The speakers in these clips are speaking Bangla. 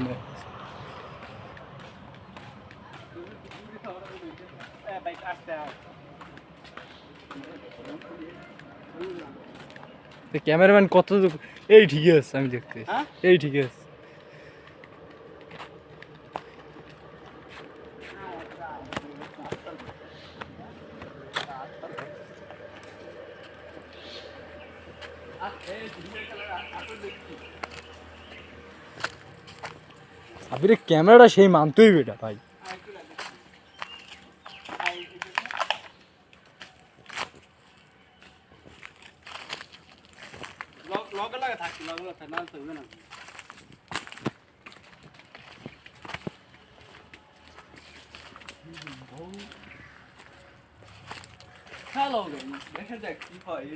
নেই বাইক আসতে ক্যামেরাম্যান কত দূর- এই ঠিকই আছে আমি দেখতে হ্যাঁ? এই ঠিকই আছে। আবিরে ক্যামেরাটা সেই মানতেই বেটা ভাই। লগে লাগে থাকি লগে লাগে না। হয়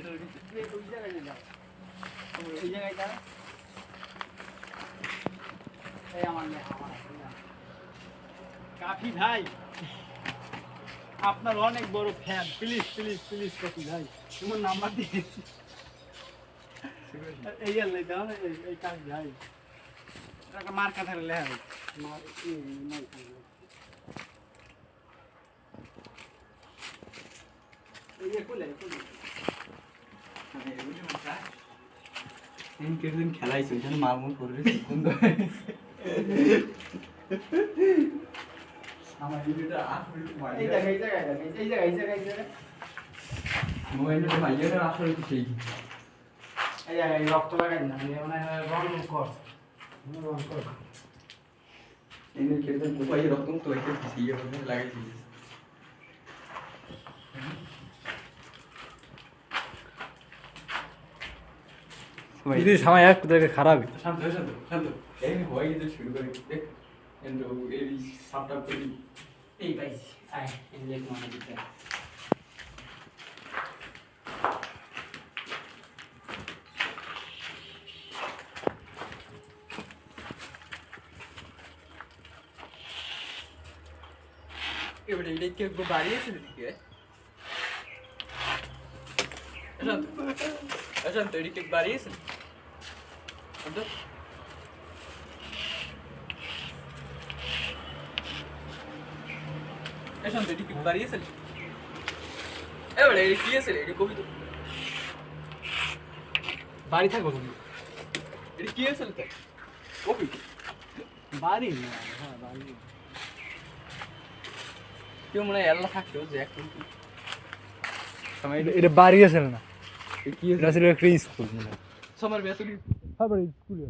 কাফি ভাই আপনার অনেক বড় ফ্যান প্লিজ প্লিজ প্লিজ কাফি ভাই তোমার নাম্বার দিয়েছি এই আর লেখা হবে, এই ভাই মার কাছে লেখা কাছে এই যে খুলে খুলে কেদিন খেলাইছে ওইখানে মালমুল করবে সুন্দর আমার ভিডিওটা আসলে এই জায়গায় এই জায়গায় এই জায়গায় এই জায়গায় এই জায়গায় মোবাইলটা মাইয়াটা আসলে কি এই রক্ত লাগাই না মানে রং কর রং কর এনে কেদিন মোবাইল রকম তো একটা লাগাইছি যদি সময় এক জায়গায় খারাপই শান্ত হয়ে শান্ত শান্ত এই হয়ে গেছে শুরু করি দেখ এন্ড এই সাপটা করি এই পাইছি আয় এই যে মনে কি বাড়িয়েছে শান্ত এ শান্ত এটা কি বাড়িয়েছে এবারে এটা কি আছে এটা কবি তো। বাড়ি থাকব তুমি এটা কি আছে তো কবি? বাড়ি না হ্যাঁ বাড়ি। কেউ মনে হয় এল্লা থাকতো যে এখন। এটা- বাড়ি আছে না? এটা ছিল একটা স্কুল মনে হয় সময় বেতন তারপরে স্কুলে